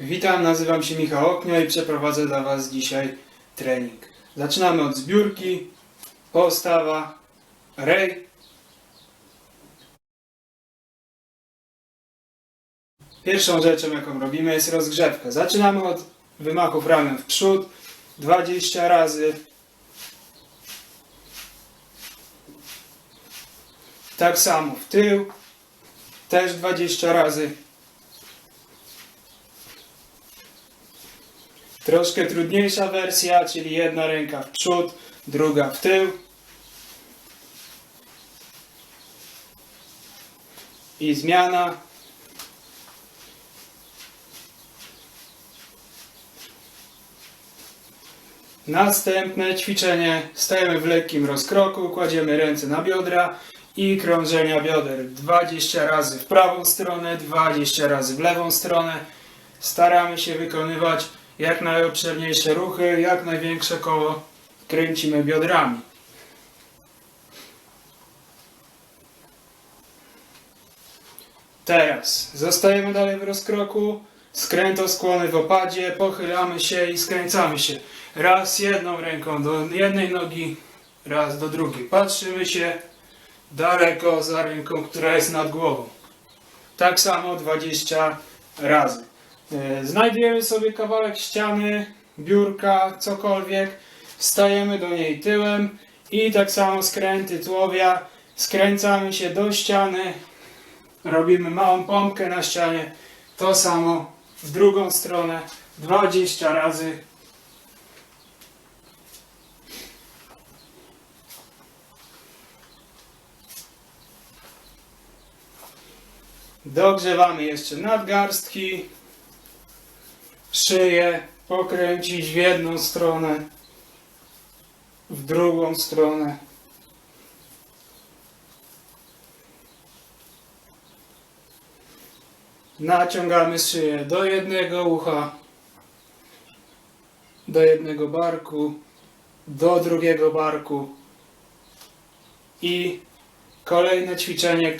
Witam, nazywam się Michał Oknio i przeprowadzę dla Was dzisiaj trening. Zaczynamy od zbiórki, postawa, rej. Pierwszą rzeczą jaką robimy jest rozgrzewka. Zaczynamy od wymachów ramion w przód, 20 razy. Tak samo w tył, też 20 razy. Troszkę trudniejsza wersja, czyli jedna ręka w przód, druga w tył. I zmiana. Następne ćwiczenie. Stajemy w lekkim rozkroku, kładziemy ręce na biodra i krążenia bioder 20 razy w prawą stronę, 20 razy w lewą stronę. Staramy się wykonywać jak najobszerniejsze ruchy, jak największe koło kręcimy biodrami. Teraz zostajemy dalej w rozkroku, skrętoskłony w opadzie, pochylamy się i skręcamy się. Raz jedną ręką do jednej nogi, raz do drugiej. Patrzymy się daleko za ręką, która jest nad głową. Tak samo 20 razy. E, Znajdujemy sobie kawałek ściany, biurka, cokolwiek, wstajemy do niej tyłem i tak samo skręty tułowia, skręcamy się do ściany, robimy małą pompkę na ścianie, to samo w drugą stronę. 20 razy. Dogrzewamy jeszcze nadgarstki, szyję pokręcić w jedną stronę, w drugą stronę. Naciągamy szyję do jednego ucha, do jednego barku, do drugiego barku i kolejne ćwiczenie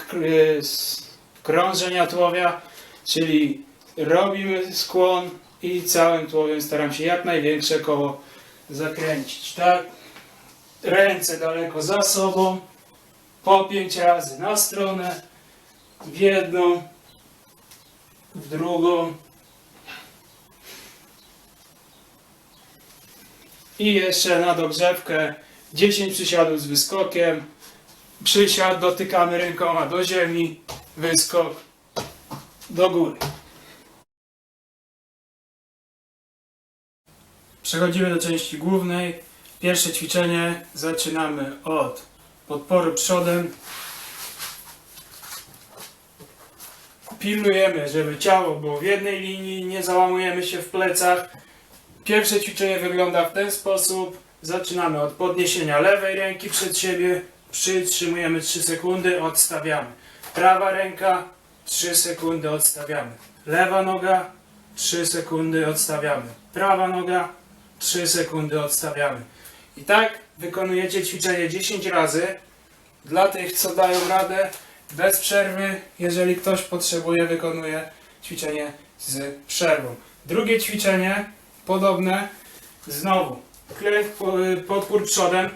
krążenia tułowia, czyli robimy skłon i całym tułowiem staram się jak największe koło zakręcić, tak? Ręce daleko za sobą, po pięć razy na stronę, w jedną, w drugą i jeszcze na dogrzewkę 10 przysiadów z wyskokiem, przysiad dotykamy rękoma do ziemi, wyskok do góry. Przechodzimy do części głównej. Pierwsze ćwiczenie zaczynamy od podporu przodem. Pilnujemy, żeby ciało było w jednej linii, nie załamujemy się w plecach. Pierwsze ćwiczenie wygląda w ten sposób. Zaczynamy od podniesienia lewej ręki przed siebie, przytrzymujemy 3 sekundy, odstawiamy. Prawa ręka, 3 sekundy, odstawiamy. Lewa noga, 3 sekundy, odstawiamy. Prawa noga, 3 sekundy, odstawiamy. I tak wykonujecie ćwiczenie 10 razy. Dla tych, co dają radę, bez przerwy, jeżeli ktoś potrzebuje, wykonuje ćwiczenie z przerwą. Drugie ćwiczenie, podobne, znowu, po- podpór przodem.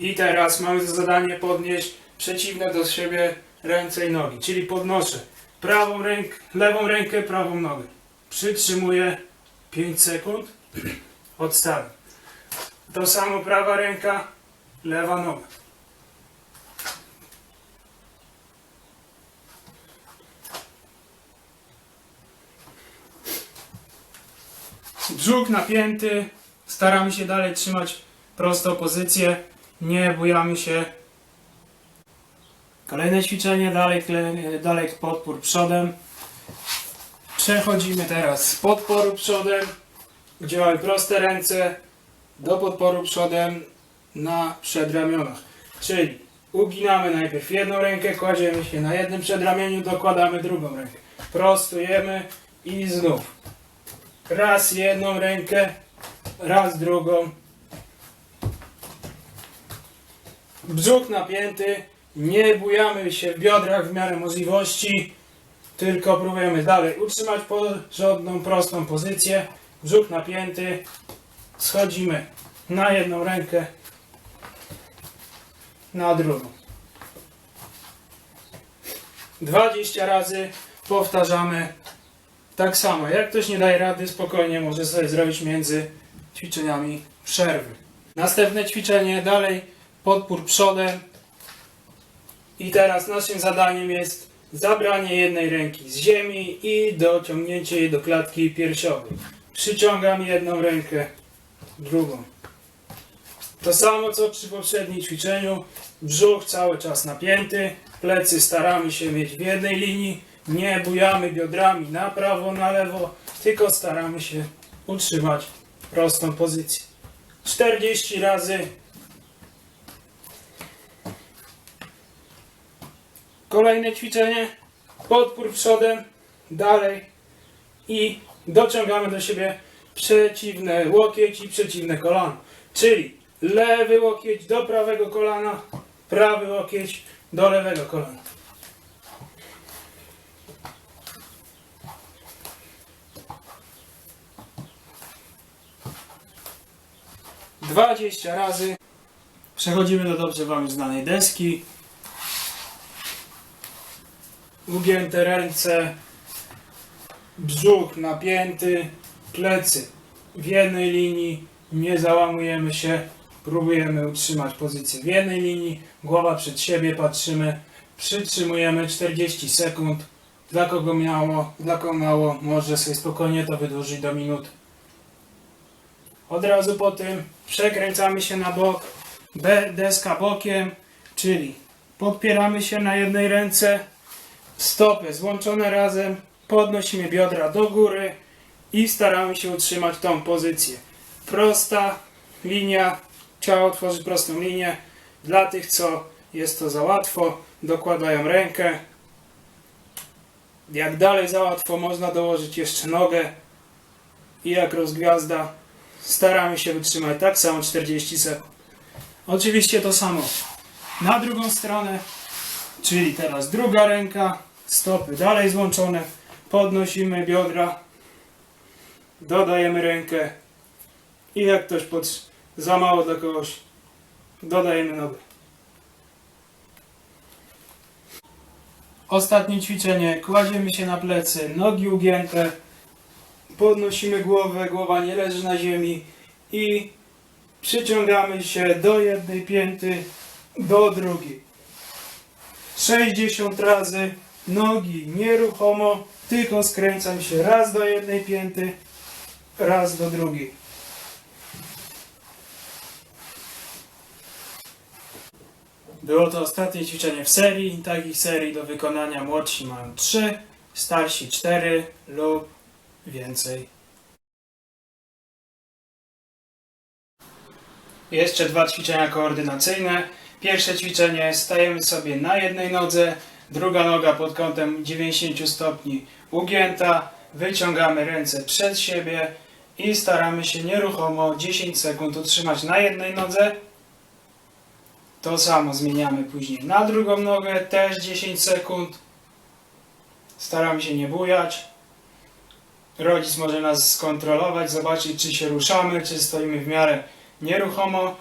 I teraz mamy za zadanie podnieść przeciwne do siebie ręce i nogi, czyli podnoszę prawą rękę, lewą rękę, prawą nogę. Przytrzymuję 5 sekund, odstawiam. To samo prawa ręka, lewa noga. Brzuch napięty, staramy się dalej trzymać prostą pozycję, nie bujamy się. Kolejne ćwiczenie, dalej, kle- dalej podpór przodem. Przechodzimy teraz z podporu przodem, gdzie mamy proste ręce, do podporu przodem na przedramionach. Czyli uginamy najpierw jedną rękę, kładziemy się na jednym przedramieniu, dokładamy drugą rękę. Prostujemy i znów. Raz jedną rękę, raz drugą. Brzuch napięty, nie bujamy się w biodrach w miarę możliwości. Tylko próbujemy dalej utrzymać porządną, prostą pozycję. Brzuch napięty. Schodzimy na jedną rękę, na drugą. 20 razy powtarzamy tak samo. Jak ktoś nie daje rady, spokojnie może sobie zrobić między ćwiczeniami przerwy. Następne ćwiczenie dalej podpór przodem. I teraz naszym zadaniem jest zabranie jednej ręki z ziemi i dociągnięcie jej do klatki piersiowej. Przyciągam jedną rękę, drugą. To samo co przy poprzednim ćwiczeniu. Brzuch cały czas napięty, plecy staramy się mieć w jednej linii. Nie bujamy biodrami na prawo, na lewo, tylko staramy się utrzymać prostą pozycję. 40 razy. Kolejne ćwiczenie. Podpór przodem, dalej i dociągamy do siebie przeciwne łokieć i przeciwne kolano. Czyli lewy łokieć do prawego kolana, prawy łokieć do lewego kolana. Dwadzieścia razy. Przechodzimy do dobrze Wam znanej deski. Ugięte ręce, brzuch napięty, plecy w jednej linii, nie załamujemy się, próbujemy utrzymać pozycję w jednej linii, głowa przed siebie, patrzymy, przytrzymujemy 40 sekund. Dla kogo miało, dla kogo mało, może sobie spokojnie to wydłużyć do minut. Od razu po tym przekręcamy się na bok, B, deska bokiem, czyli podpieramy się na jednej ręce, stopy złączone razem, podnosimy biodra do góry i staramy się utrzymać tą pozycję. Prosta linia, ciało tworzy prostą linię. Dla tych, co jest to za łatwo, dokładają rękę. Jak dalej za łatwo, można dołożyć jeszcze nogę i jak rozgwiazda staramy się wytrzymać tak samo 40 sekund. Oczywiście to samo na drugą stronę, czyli teraz druga ręka, stopy dalej złączone, podnosimy biodra, dodajemy rękę. I jak ktoś pod za mało dla kogoś, dodajemy nogę. Ostatnie ćwiczenie. Kładziemy się na plecy, nogi ugięte, podnosimy głowę, głowa nie leży na ziemi. I przyciągamy się do jednej pięty, do drugiej. 60 razy nogi nieruchomo, tylko skręcam się raz do jednej pięty, raz do drugiej. Było to ostatnie ćwiczenie w serii. Takich serii do wykonania młodsi mają 3, starsi 4 lub więcej. Jeszcze dwa ćwiczenia koordynacyjne. Pierwsze ćwiczenie stajemy sobie na jednej nodze, druga noga pod kątem 90 stopni ugięta, wyciągamy ręce przed siebie i staramy się nieruchomo 10 sekund utrzymać na jednej nodze. To samo zmieniamy później na drugą nogę, też 10 sekund. Staramy się nie bujać. Rodzic może nas skontrolować, zobaczyć czy się ruszamy, czy stoimy w miarę nieruchomo.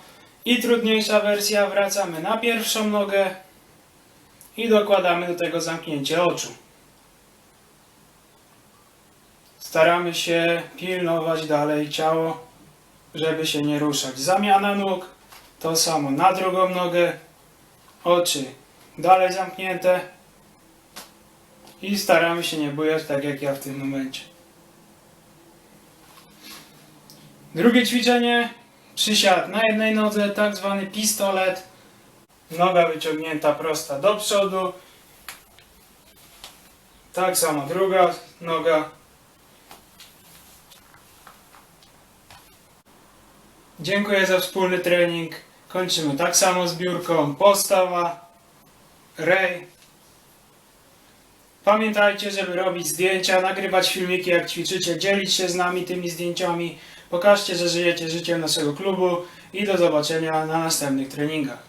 I trudniejsza wersja, wracamy na pierwszą nogę i dokładamy do tego zamknięcie oczu. Staramy się pilnować dalej ciało, żeby się nie ruszać. Zamiana nóg, to samo na drugą nogę, oczy dalej zamknięte i staramy się nie bujać tak jak ja w tym momencie. Drugie ćwiczenie, przysiad na jednej nodze, tak zwany pistolet. Noga wyciągnięta prosta do przodu. Tak samo druga noga. Dziękuję za wspólny trening. Kończymy tak samo z biurką. Postawa, rej. Pamiętajcie, żeby robić zdjęcia, nagrywać filmiki jak ćwiczycie, dzielić się z nami tymi zdjęciami. Pokażcie, że żyjecie życiem naszego klubu i do zobaczenia na następnych treningach.